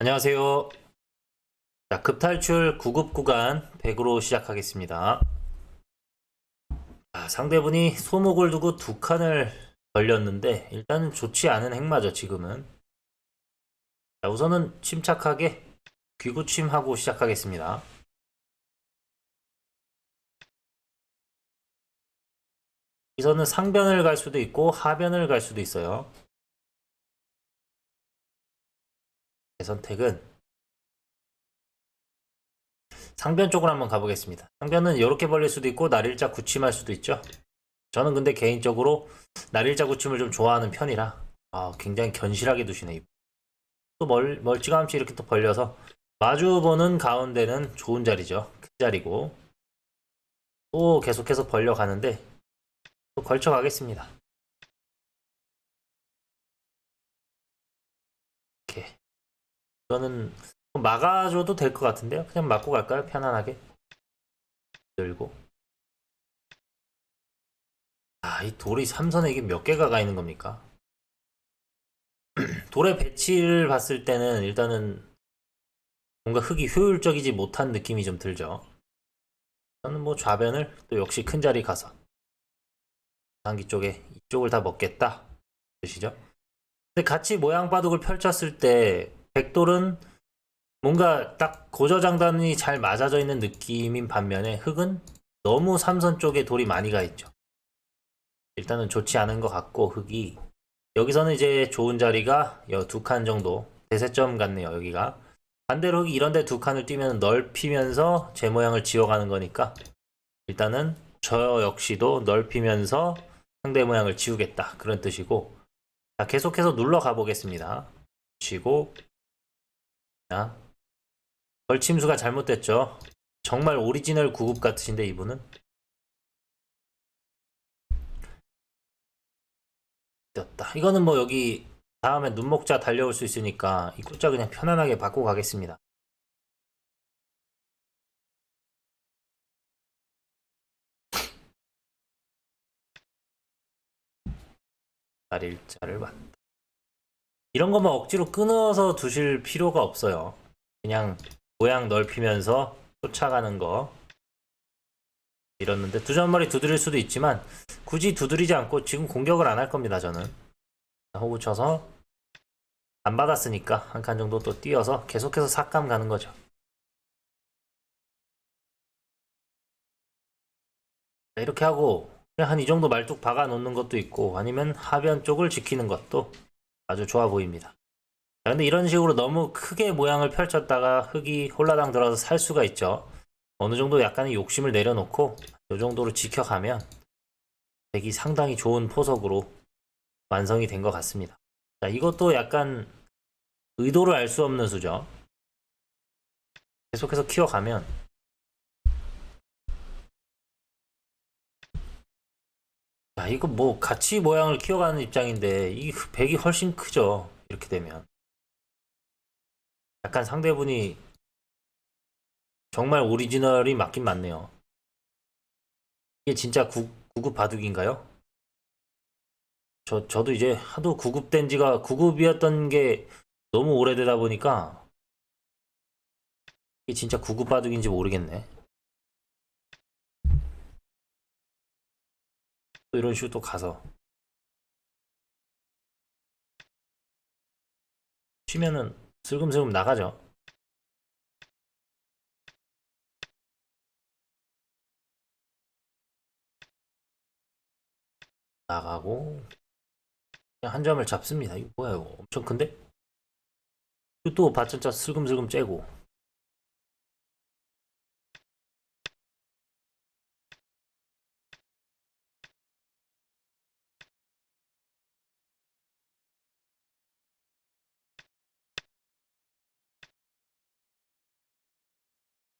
안녕하세요. 자, 급탈출 9급 구간 100으로 시작하겠습니다. 아, 상대분이 소목을 두고 두 칸을 걸렸는데 일단은 좋지 않은 행마죠, 지금은. 자, 우선은 침착하게 귀구침하고 시작하겠습니다. 여기서는 상변을 갈 수도 있고 하변을 갈 수도 있어요. 선택은 상변 쪽으로 한번 가보겠습니다. 상변은 이렇게 벌릴 수도 있고 날일자 구침할 수도 있죠. 저는 근데 개인적으로 날일자 구침을 좀 좋아하는 편이라 아, 굉장히 견실하게 두시네. 또 멀, 멀찌감치 이렇게 또 벌려서 마주 보는 가운데는 좋은 자리죠. 큰 자리고 또 계속해서 벌려 가는데 또 걸쳐 가겠습니다. 이거는 막아줘도 될 것 같은데요. 그냥 맞고 갈까요? 편안하게 열고 아, 이 돌이 삼선에 이게 몇 개가 가 있는 겁니까? 돌의 배치를 봤을 때는 일단은 뭔가 흙이 효율적이지 못한 느낌이 좀 들죠. 저는 뭐 좌변을 또 역시 큰 자리 가서 단기 쪽에 이쪽을 다 먹겠다 뜻이죠. 근데 같이 모양 바둑을 펼쳤을 때 백돌은 뭔가 딱 고저장단이 잘 맞아져 있는 느낌인 반면에 흙은 너무 삼선 쪽에 돌이 많이 가 있죠. 일단은 좋지 않은 것 같고 흙이. 여기서는 이제 좋은 자리가 두 칸 정도. 대세점 같네요 여기가. 반대로 흙이 이런데 두 칸을 뛰면 넓히면서 제 모양을 지워가는 거니까 일단은 저 역시도 넓히면서 상대 모양을 지우겠다. 그런 뜻이고. 자 계속해서 눌러 가보겠습니다. 치고 자 벌침수가 잘못됐죠 정말 오리지널 구급 같으신데 이분은 됐다. 이거는 뭐 여기 다음에 눈목자 달려올 수 있으니까 이 숫자 그냥 편안하게 바꾸고 가겠습니다. 날일자를 맞다. 이런 것만 억지로 끊어서 두실 필요가 없어요. 그냥 모양 넓히면서 쫓아가는 거. 이렇는데 두 잔머리 두드릴 수도 있지만 굳이 두드리지 않고 지금 공격을 안 할 겁니다 저는. 호구 쳐서 안 받았으니까 한 칸 정도 또 뛰어서 계속해서 삭감 가는 거죠. 자, 이렇게 하고 그냥 한 이 정도 말뚝 박아 놓는 것도 있고 아니면 하변 쪽을 지키는 것도 아주 좋아 보입니다 자, 근데 이런 식으로 너무 크게 모양을 펼쳤다가 흙이 홀라당 들어서 살 수가 있죠 어느 정도 약간의 욕심을 내려놓고 이 정도로 지켜가면 덱이 상당히 좋은 포석으로 완성이 된 것 같습니다. 자, 이것도 약간 의도를 알 수 없는 수죠. 계속해서 키워가면 자, 이거 뭐 같이 모양을 키워가는 입장인데 이 백이 훨씬 크죠. 이렇게 되면 약간 상대분이 정말 오리지널이 맞긴 맞네요. 이게 진짜 구, 구급 바둑인가요? 저, 저도 이제 하도 구급된 지가 구급이었던 게 너무 오래되다 보니까 이게 진짜 구급 바둑인지 모르겠네. 또 이런 식으로 또 가서 쉬면은 슬금슬금 나가죠. 나가고 그냥 한 점을 잡습니다. 이거 뭐야 이거 엄청 큰데? 또 받전자 슬금슬금 째고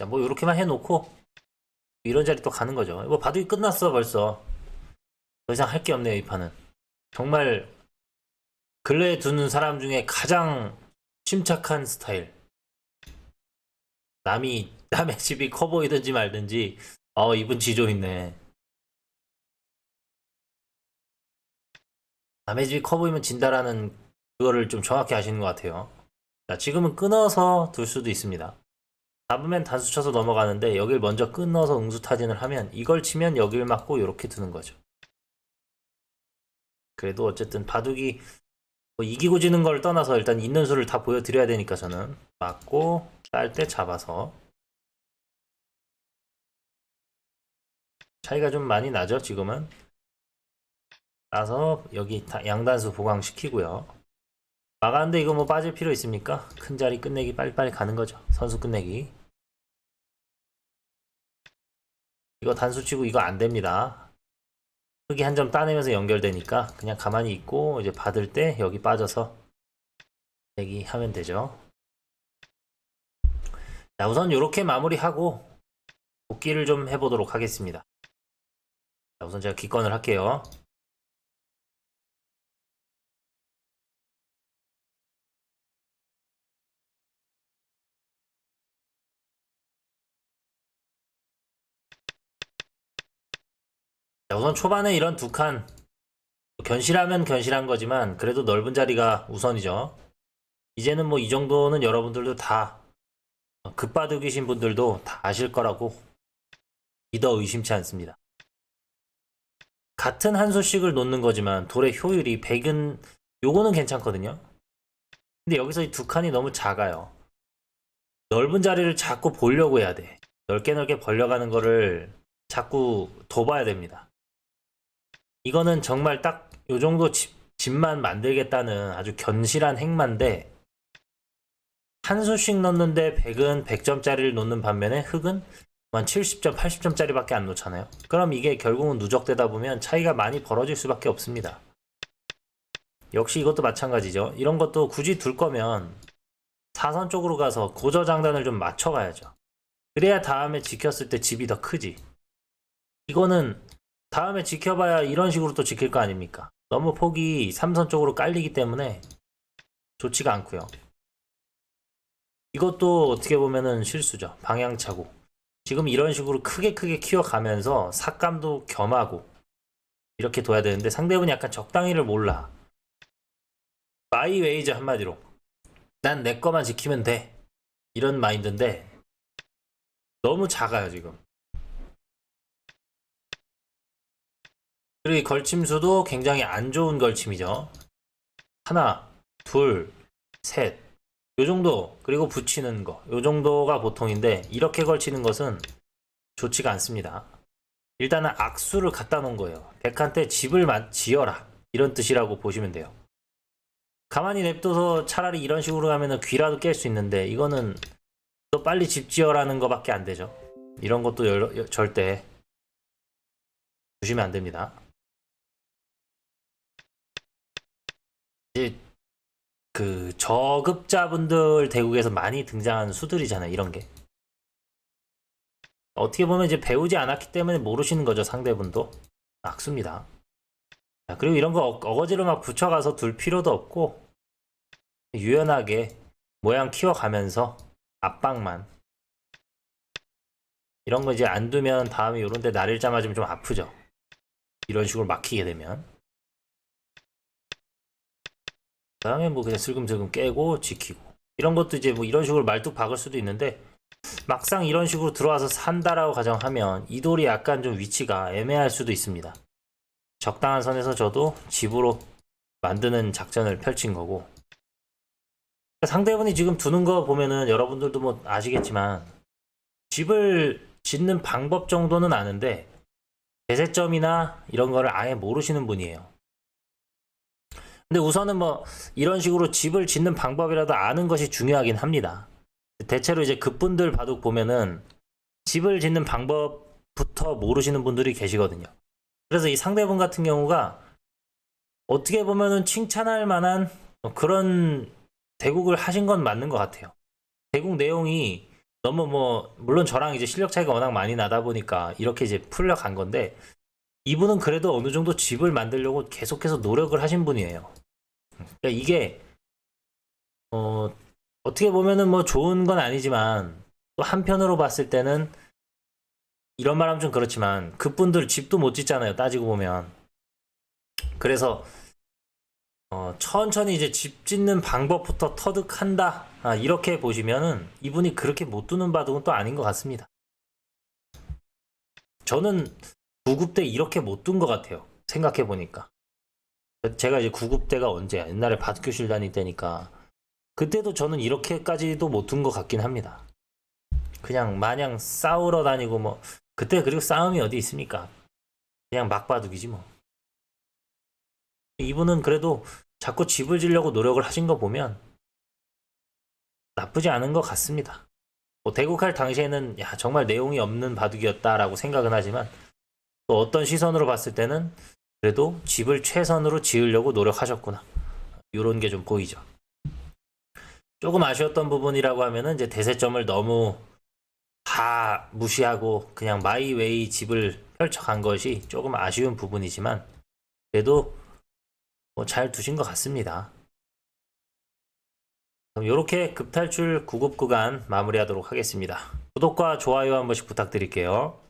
자, 뭐 이렇게만 해놓고 이런 자리 또 가는 거죠. 뭐 바둑이 끝났어 벌써. 더 이상 할 게 없네요 이 판은. 정말 근래에 두는 사람 중에 가장 침착한 스타일. 남이 남의 집이 커 보이든지 말든지 어 이분 지조 있네. 남의 집이 커 보이면 진다라는 그거를 좀 정확히 아시는 것 같아요. 자, 지금은 끊어서 둘 수도 있습니다. 잡으면 단수 쳐서 넘어가는데 여길 먼저 끊어서 응수 타진을 하면 이걸 치면 여길 맞고 이렇게 두는 거죠. 그래도 어쨌든 바둑이 뭐 이기고 지는 걸 떠나서 일단 있는 수를 다 보여드려야 되니까 저는 맞고 쌀때 잡아서 차이가 좀 많이 나죠 지금은 따서 여기 다- 양단수 보강시키고요 막았는데 이거 뭐 빠질 필요 있습니까? 큰 자리 끝내기 빨리빨리 가는 거죠 선수 끝내기 이거 단수 치고 이거 안 됩니다 흙이 한 점 따내면서 연결되니까 그냥 가만히 있고 이제 받을 때 여기 빠져서 내기 하면 되죠. 자, 우선 이렇게 마무리하고 복귀를 좀 해보도록 하겠습니다. 자, 우선 제가 기권을 할게요. 우선 초반에 이런 두 칸 견실하면 견실한 거지만 그래도 넓은 자리가 우선이죠. 이제는 뭐 이 정도는 여러분들도 다 급바둑이신 분들도 다 아실 거라고 믿어 의심치 않습니다. 같은 한 수씩을 놓는 거지만 돌의 효율이 100은 요거는 괜찮거든요. 근데 여기서 이 두 칸이 너무 작아요. 넓은 자리를 자꾸 보려고 해야 돼. 넓게 넓게 벌려가는 거를 자꾸 둬봐야 됩니다. 이거는 정말 딱 요 정도 집, 집만 만들겠다는 아주 견실한 행만데 한 수씩 넣는데 100은 100점짜리를 놓는 반면에 한 70점, 80점짜리밖에 안 놓잖아요. 그럼 이게 결국은 누적되다 보면 차이가 많이 벌어질 수밖에 없습니다. 역시 이것도 마찬가지죠. 이런 것도 굳이 둘 거면 사선 쪽으로 가서 고저 장단을 좀 맞춰가야죠. 그래야 다음에 지켰을 때 집이 더 크지. 이거는 다음에 지켜봐야 이런 식으로 또 지킬 거 아닙니까? 너무 폭이 삼선 쪽으로 깔리기 때문에 좋지가 않고요. 이것도 어떻게 보면은 실수죠. 방향차고. 지금 이런 식으로 크게 크게 키워가면서 삭감도 겸하고 이렇게 둬야 되는데 상대분이 약간 적당히를 몰라. 마이 웨이즈 한마디로. 난 내 거만 지키면 돼. 이런 마인드인데 너무 작아요, 지금. 그리고 이 걸침 수도 굉장히 안 좋은 걸침이죠. 하나, 둘, 셋. 요 정도, 그리고 붙이는 거. 요 정도가 보통인데, 이렇게 걸치는 것은 좋지가 않습니다. 일단은 악수를 갖다 놓은 거예요. 백한테 집을 마- 지어라. 이런 뜻이라고 보시면 돼요. 가만히 냅둬서 차라리 이런 식으로 가면은 귀라도 깰 수 있는데, 이거는 더 빨리 집 지어라는 거밖에 안 되죠. 이런 것도 열- 여- 절대 보시면 안 됩니다. 이제 그 저급자분들 대국에서 많이 등장하는 수들이잖아요. 이런 게 어떻게 보면 이제 배우지 않았기 때문에 모르시는 거죠. 상대분도 악수입니다. 자, 그리고 이런 거 어- 어거지로 막 붙여가서 둘 필요도 없고 유연하게 모양 키워가면서 압박만 이런 거 이제 안 두면 다음에 이런 데 날일자 맞으면 좀 아프죠. 이런 식으로 막히게 되면 그 다음에 뭐 그냥 슬금슬금 깨고 지키고 이런 것도 이제 뭐 이런 식으로 말뚝 박을 수도 있는데 막상 이런 식으로 들어와서 산다라고 가정하면 이 돌이 약간 좀 위치가 애매할 수도 있습니다. 적당한 선에서 저도 집으로 만드는 작전을 펼친 거고 상대분이 지금 두는 거 보면은 여러분들도 뭐 아시겠지만 집을 짓는 방법 정도는 아는데 대세점이나 이런 거를 아예 모르시는 분이에요. 근데 우선은 뭐 이런 식으로 집을 짓는 방법이라도 아는 것이 중요하긴 합니다. 대체로 이제 그분들 바둑 보면은 집을 짓는 방법부터 모르시는 분들이 계시거든요. 그래서 이 상대분 같은 경우가 어떻게 보면은 칭찬할 만한 그런 대국을 하신 건 맞는 것 같아요. 대국 내용이 너무 뭐 물론 저랑 이제 실력 차이가 워낙 많이 나다 보니까 이렇게 이제 풀려간 건데 이분은 그래도 어느 정도 집을 만들려고 계속해서 노력을 하신 분이에요. 그러니까 이게 어 어떻게 보면은 뭐 좋은 건 아니지만 또 한편으로 봤을 때는 이런 말하면 좀 그렇지만 그분들 집도 못 짓잖아요. 따지고 보면 그래서 어, 천천히 이제 집 짓는 방법부터 터득한다. 아, 이렇게 보시면은 이분이 그렇게 못 두는 바둑은 또 아닌 것 같습니다. 저는 9급 때 이렇게 못 둔 것 같아요. 생각해 보니까. 제가 이제 9급 때가 언제야? 옛날에 바둑교실 다닐 때니까. 그때도 저는 이렇게까지도 못 둔 것 같긴 합니다. 그냥 마냥 싸우러 다니고 뭐 그때 그리고 싸움이 어디 있습니까? 그냥 막바둑이지 뭐. 이분은 그래도 자꾸 집을 지려고 노력을 하신 거 보면 나쁘지 않은 것 같습니다. 뭐 대국할 당시에는 야 정말 내용이 없는 바둑이었다라고 생각은 하지만 또 어떤 시선으로 봤을 때는 그래도 집을 최선으로 지으려고 노력하셨구나. 이런 게 좀 보이죠. 조금 아쉬웠던 부분이라고 하면은 이제 대세점을 너무 다 무시하고 그냥 마이웨이 집을 펼쳐간 것이 조금 아쉬운 부분이지만 그래도 뭐 잘 두신 것 같습니다. 그럼 이렇게 급탈출 9급 구간 마무리하도록 하겠습니다. 구독과 좋아요 한 번씩 부탁드릴게요.